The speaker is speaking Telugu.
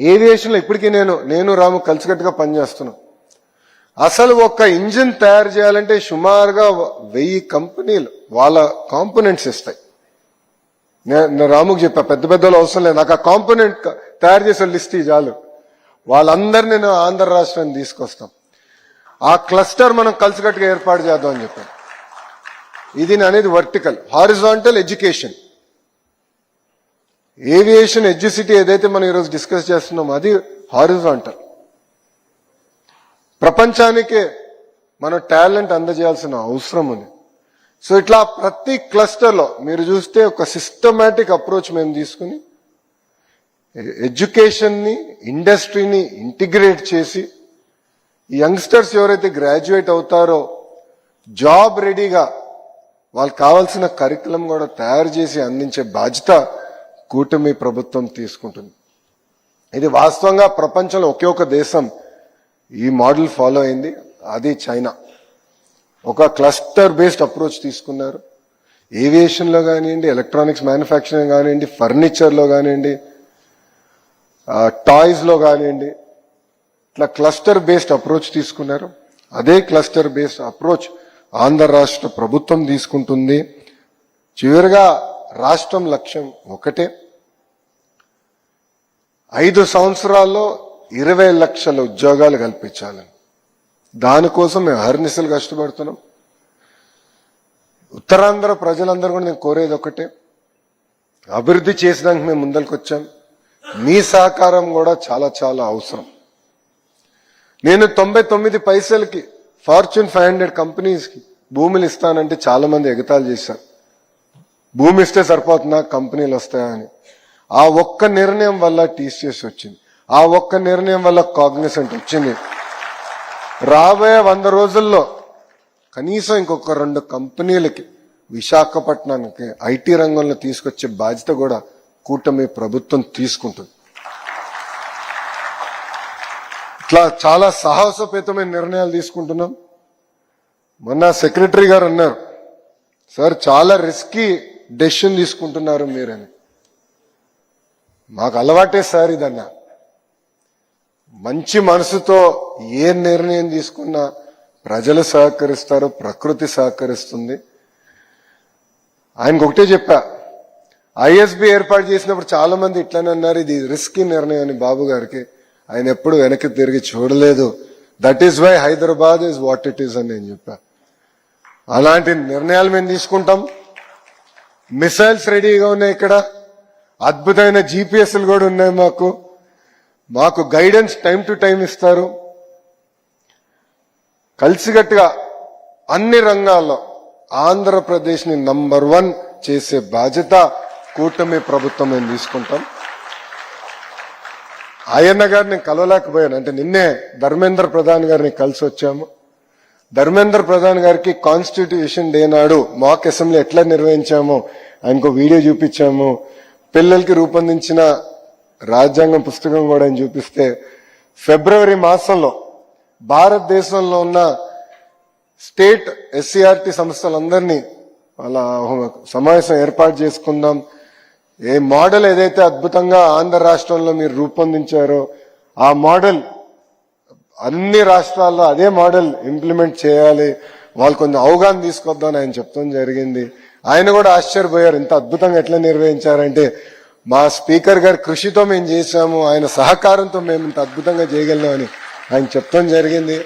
ఏవియేషన్లో ఇప్పటికీ నేను నేను రాము కలిసికట్టుగా పనిచేస్తున్నాం. అసలు ఒక్క ఇంజిన్ తయారు చేయాలంటే సుమారుగా వెయ్యి కంపెనీలు వాళ్ళ కాంపోనెంట్స్ ఇస్తాయి. నేను రాముకు చెప్పా పెద్ద పెద్ద వాళ్ళు అవసరం లేదు. నాకు ఆ కాంపోనెంట్ తయారు చేసే లిస్ట్ చాలు. వాళ్ళందరినీ నేను ఆంధ్ర రాష్ట్రాన్ని తీసుకొస్తాం. ఆ క్లస్టర్ మనం కలిసికట్టుగా ఏర్పాటు చేద్దాం అని చెప్పాను. ఇది అనేది vertical horizontal education. Aviation Educity ఏదైతే మనం ఈరోజు డిస్కస్ చేస్తున్నామో అది హారిజాంటల్. ప్రపంచానికే మన టాలెంట్ అందజేయాల్సిన అవసరం ఉంది. సో ఇట్లా ప్రతి క్లస్టర్లో మీరు చూస్తే ఒక సిస్టమేటిక్ అప్రోచ్ మేము తీసుకుని ఎడ్యుకేషన్ని ఇండస్ట్రీని ఇంటిగ్రేట్ చేసి ఈ యంగ్స్టర్స్ ఎవరైతే గ్రాడ్యుయేట్ అవుతారో జాబ్ రెడీగా వాళ్ళకి కావాల్సిన కరికులం కూడా తయారు చేసి అందించే బాధ్యత కూటమి ప్రభుత్వం తీసుకుంటుంది. ఇది వాస్తవంగా ప్రపంచంలో ఒకే ఒక దేశం ఈ మోడల్ ఫాలో అయింది. అది చైనా. ఒక క్లస్టర్ బేస్డ్ అప్రోచ్ తీసుకున్నారు. ఏవియేషన్లో కానివ్వండి ఎలక్ట్రానిక్స్ మ్యానుఫ్యాక్చరింగ్ కానివ్వండి ఫర్నిచర్లో కానివ్వండి టాయ్స్లో కానివ్వండి ఇట్లా క్లస్టర్ బేస్డ్ అప్రోచ్ తీసుకున్నారు. అదే క్లస్టర్ బేస్డ్ అప్రోచ్ ఆంధ్ర రాష్ట్ర ప్రభుత్వం తీసుకుంటుంది. చివరిగా రాష్ట్రం లక్ష్యం ఒకటే. ఐదు సంవత్సరాల్లో ఇరవై లక్షల ఉద్యోగాలు కల్పించాలని. దానికోసం మేము హర్నిసలు కష్టపడుతున్నాం. ఉత్తరాంధ్ర ప్రజలందరూ కూడా నేను కోరేది ఒకటే. అభివృద్ధి చేసినాక మేము ముందరికి వచ్చాం మీ సహకారం కూడా చాలా చాలా అవసరం. నేను తొంభై తొమ్మిది పైసలకి ఫార్చ్యూన్ ఫైవ్ హండ్రెడ్ కంపెనీస్కి భూములు ఇస్తానంటే చాలా మంది చేశారు. భూమి ఇస్తే సరిపోతుందా? కంపెనీలు వస్తాయని. ఆ ఒక్క నిర్ణయం వల్ల టీసీఎస్ వచ్చింది. ఆ ఒక్క నిర్ణయం వల్ల కాగ్నిసెంట్ వచ్చింది. రాబోయే వంద రోజుల్లో కనీసం ఇంకొక రెండు కంపెనీలకి విశాఖపట్నానికి ఐటీ రంగంలో తీసుకొచ్చే బాధ్యత కూడా కూటమి ప్రభుత్వం తీసుకుంటుంది. ఇట్లా చాలా సాహసోపేతమైన నిర్ణయాలు తీసుకుంటున్నాం. మొన్న సెక్రటరీ గారు అన్నారు సార్ చాలా రిస్కీ డెసిషన్ తీసుకుంటున్నారు మీరని. మాకు అలవాటే సార్ ఇదన్నా. మంచి మనసుతో ఏ నిర్ణయం తీసుకున్నా ప్రజలు సహకరిస్తారు ప్రకృతి సహకరిస్తుంది. ఆయనకు ఒకటే చెప్పా ఐఎస్బి ఏర్పాటు చేసినప్పుడు చాలా మంది ఇట్లనే అన్నారు ఇది రిస్కీ నిర్ణయం అని బాబు గారికి. ఆయన ఎప్పుడు వెనక్కి తిరిగి చూడలేదు. That is why Hyderabad is what it is అని నేను చెప్పా. అలాంటి నిర్ణయాలు మేము తీసుకుంటాం. మిసైల్స్ రెడీగా ఉన్నాయి ఇక్కడ. అద్భుతమైన జీపీఎస్లు కూడా ఉన్నాయి మాకు. మాకు గైడెన్స్ టైం టు టైం ఇస్తారు. కలిసికట్టుగా అన్ని రంగాల్లో ఆంధ్రప్రదేశ్ని నంబర్ వన్ చేసే బాధ్యత కూటమి ప్రభుత్వం మేము తీసుకుంటాం. ఆయన్న గారిని కలవలేకపోయాను. అంటే నిన్నే ధర్మేంద్ర ప్రధాన్ గారిని కలిసి వచ్చాము ధర్మేంద్ర ప్రధాన్ గారికి కాన్స్టిట్యూషన్ డే నాడు మాక్ అసెంబ్లీ ఎట్లా నిర్వహించామో ఆయనకు వీడియో చూపించాము. పిల్లలకి రూపొందించిన రాజ్యాంగం పుస్తకం కూడా ఆయన చూపిస్తే ఫిబ్రవరి మాసంలో భారతదేశంలో ఉన్న స్టేట్ ఎస్సీఆర్టీ సంస్థలందరినీ వాళ్ళ సమావేశం ఏర్పాటు చేసుకుందాం. ఏ మోడల్ ఏదైతే అద్భుతంగా ఆంధ్ర రాష్ట్రంలో మీరు రూపొందించారో ఆ మోడల్ అన్ని రాష్ట్రాల్లో అదే మోడల్ ఇంప్లిమెంట్ చేయాలి. వాళ్ళు కొంచెం అవగాహన తీసుకొద్దామని ఆయన చెప్తాం జరిగింది. ఆయన కూడా ఆశ్చర్యపోయారు. ఇంత అద్భుతంగా ఎట్లా నిర్వహించారంటే మా స్పీకర్ గారి కృషితో మేము చేశాము. ఆయన సహకారంతో మేము ఇంత అద్భుతంగా చేయగలిగామని ఆయన చెప్తాం జరిగింది.